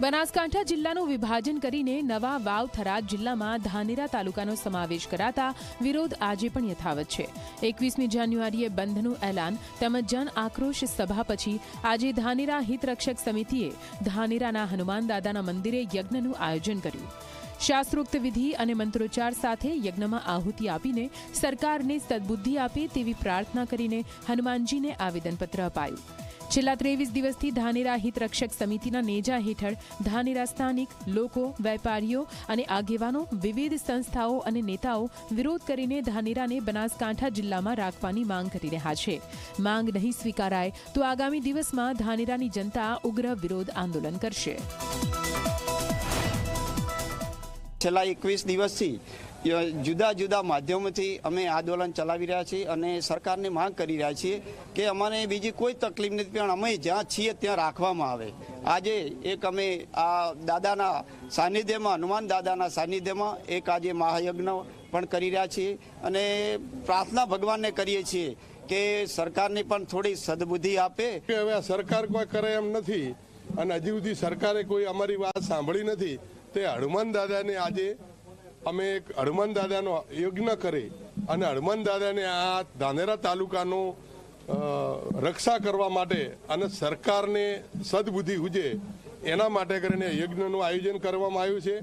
બનાસકાંઠા જિલ્લાનું વિભાજન કરીને નવા વાવ જિલ્લામાં ધાનેરા તાલુકાનો સમાવેશ કરાતા વિરોધ આજે પણ યથાવત છે. એકવીસમી જાન્યુઆરીએ બંધનું એલાન, તેમજ જન આક્રોશ સભા પછી આજે ધાનેરા હિતરક્ષક સમિતિએ ધાનેરાના હનુમાન દાદાના મંદિરે યજ્ઞનું આયોજન કર્યું. શાસ્ત્રોક્ત વિધિ અને મંત્રોચ્ચાર સાથે યજ્ઞમાં આહુતિ આપીને સરકારને સદબુદ્ધિ આપે તેવી પ્રાર્થના કરીને હનુમાનજીને આવેદનપત્ર અપાયું. છેલ્લા ત્રેવીસ દિવસથી ધાનેરા હિતરક્ષક સમિતિના નેજા હેઠળ ધાનેરા સ્થાનિક, લોકો, વેપારીઓ અને આગેવાનો, વિવિધ સંસ્થાઓ અને નેતાઓ વિરોધ કરીને ધાનેરાને બનાસકાંઠા જિલ્લામાં રાખવાની માંગ કરી રહ્યા છે. માંગ નહીં સ્વીકારાય તો આગામી દિવસમાં ધાનેરાની જનતા ઉગ્ર વિરોધ આંદોલન કરશે. છેલ્લા એકવીસ દિવસથી જુદા જુદા માધ્યમોથી અમે આંદોલન ચલાવી રહ્યા છીએ અને સરકારને માંગ કરી રહ્યા છીએ કે અમને બીજી કોઈ તકલીફ નથી, પણ અમે જ્યાં છીએ ત્યાં રાખવામાં આવે. આજે એક અમે આ દાદાના સાનિધ્યમાં, હનુમાન દાદાના સાનિધ્યમાં એક આજે મહાયજ્ઞ પણ કરી રહ્યા છીએ અને પ્રાર્થના ભગવાનને કરીએ છીએ કે સરકારને પણ થોડી સદબુદ્ધિ આપે. હવે આ સરકાર કોઈ કરે એમ નથી અને હજી સુધી સરકારે કોઈ અમારી વાત સાંભળી નથી, તે હનુમાન દાદાને આજે અમે એક હનુમાન દાદાનો યજ્ઞ કરી અને હનુમાન દાદાને આ ધાનેરા તાલુકાનો રક્ષા કરવા માટે અને સરકારને સદબુદ્ધિ હુજે એના માટે કરીને યજ્ઞનું આયોજન કરવામાં આવ્યું છે.